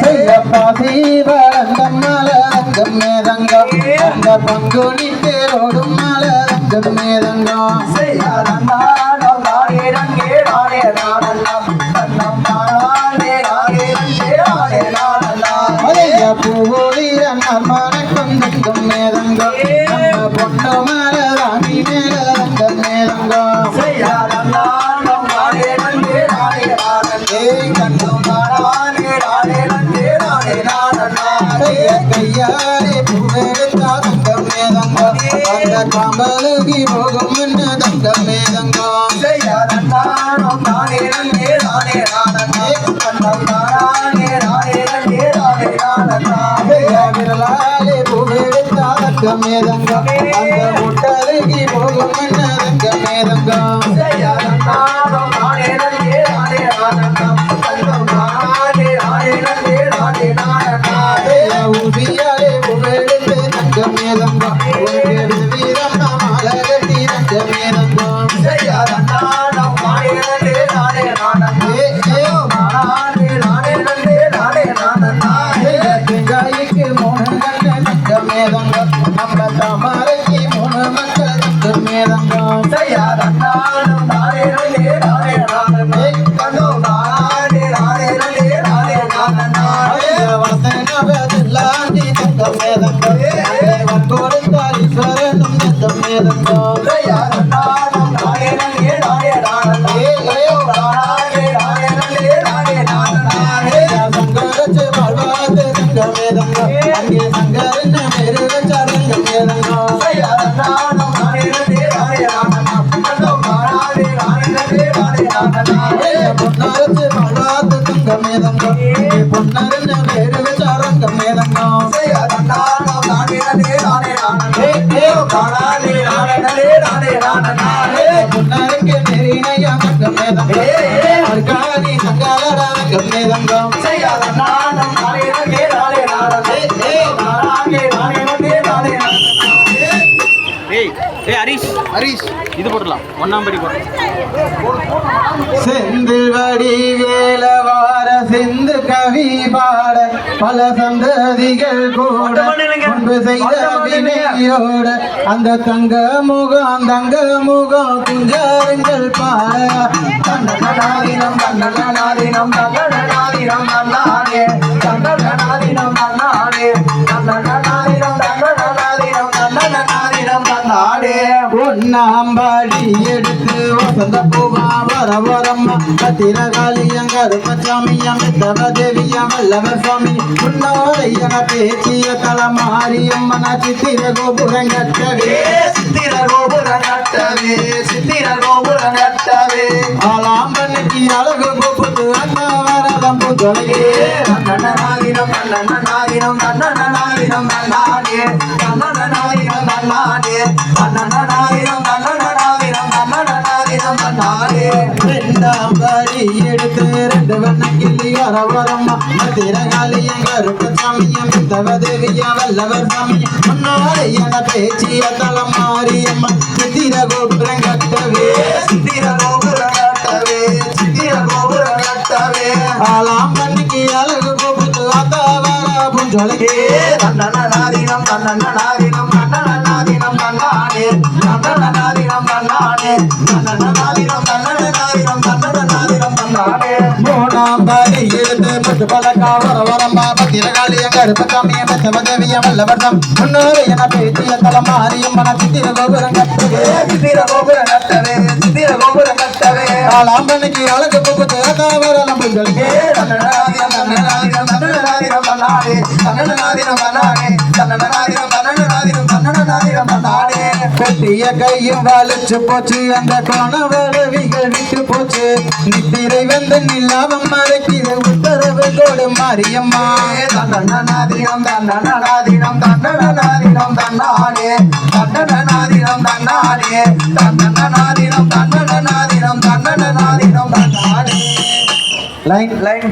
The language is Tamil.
செய்யப்பா சீவரங்கம் மலரங்கம் மேதங்கம். அந்த பங்குனி தேரோடும் மலரங்கம் மேதங்கம். அதைய பூவோடிரன் தங்கம் மேதங்கம். பொண்ணு மலராணி மேதங்கம். காம்பலுகி போகும் என்ன தங்கம் மேதங்கம் கைய விரலாலே பூவெடுத்தா தங்கம் மேதங்கம் அந்த முட்டருகி போகும் என்ன தங்கம் மேதங்கம் ஊசியாலே பூவெடுத்து தங்கம் நம்ம தாமரைக்கு மூணு மக்கள் தங்கம் மேதங்கம் வளர்த்தனவெல்லாண்டி தங்கம் மேதங்கம் கொடுத்தால் ஈஸ்வரனும் தங்கம் மேதங்கம் அங்கே சங்கரன் பேரு வச்சார் தங்கம் மேதங்கம் பொன்னாரச்சு வாழ்வாது தங்கம் பொன்னரன் பொன்னருக்கு நெறினையா மேதங்கம் ஹரிஷ் இது போடலாம் ஒன்னாம் படி. போடலாம் செந்தில் வடிவேலவார சிந்து கவி பாட பல சந்ததிகள் கூட முன்பு செய்த வினையோட அந்த தங்க முகம் தங்க முகம் குஞ்சாருங்கள் பாட. தன்னடனாதினம் தன்னடனாதினம் தன்னடனாதினம் தன்னானே தன்னடனாதினம் தன்னானே பொன்னாம்பாடி எடுத்து வசந்த பூவா வர வரம்மா. கத்திரகாளியம் கருப்பசாமியம் மித்தவ தேவியம் வல்லவ சுவாமி. முன்னோரையன பேச்சிய தலமாரியம்மன சித்திர கோபுரம் கட்டவே. சித்திர கோபுர நட்டவே சித்திர கோபுர நட்டவே ஆலாம்பனுக்கு அழகு கோபுத்து அந்த வரதம் புதலையே தன்னடனாதினம் தன்னடனாதினம் தன்னடனாதினம் தன்னானே தன்னடனாதினம் தன்னானே தன்னடனாதினம் ரெண்டாம் பாடி எடுத்து ரெண்டு வண்ண கிள்ளி வர வரம்மா கத்திரகாளியம் கருப்பசாமியம் தவ தேவியா வல்லவர் சாமியம் என பேச்சிய தளம் தலமாரியம்மன் சித்திர கோபுரம் கட்டவே சித்திர கோபுரம் கட்டவே சித்திர கோபுரம் கட்டவே. ஆலாம் ஆலாம்பனுக்கு அழகு கோபுத்து அத்தாவாரா புஞ்சொலகே. தன்னன நாதினம் தன்னன நாதினம் தன்னன. நாதினம் தன்னானே தன்னன நாதினம் தன்னானே. எடுத்து வர வரம்மா பத்திரகாளியம் கருப்பசாமியம் மித்தவ தேவியம் வல்லவர் சாமி முன்னோரையன பேச்சிய தலமாரியம்மன் சித்திர கோபுரம் கட்டவே சித்திர கோபுர நட்டவே சித்திர கோபுர நட்டவே ஆலாம்பனுக்கு அழகு கோபுத்து அத்தவர புஞ்சொலையே தன்னடனாதினம் தன்னடனாதினம் தன்னடனாதினம் தன்னானே தன்னடனாதினம் தன்னானே தன்னடனாதினம் தன்னடனாதினம் தன்னடனாதினம் தன்னானே கட்டிய கையும் வலிச்சு போச்சு. அந்த கோண வரவிகள் விட்டு போச்சு. நித்திரை வந்து நில்லாம மறைக்கிற உத்தரவு கோடு மாரியம்மா. தண்டனாதினம் தண்டனாதினம் தண்டனாதினம் தண்டானே தண்டனாதினம் தண்டானே தண்டனாதினம் தண்டனாதினம் தண்டனாதினம் தண்டானே லைன் லைன்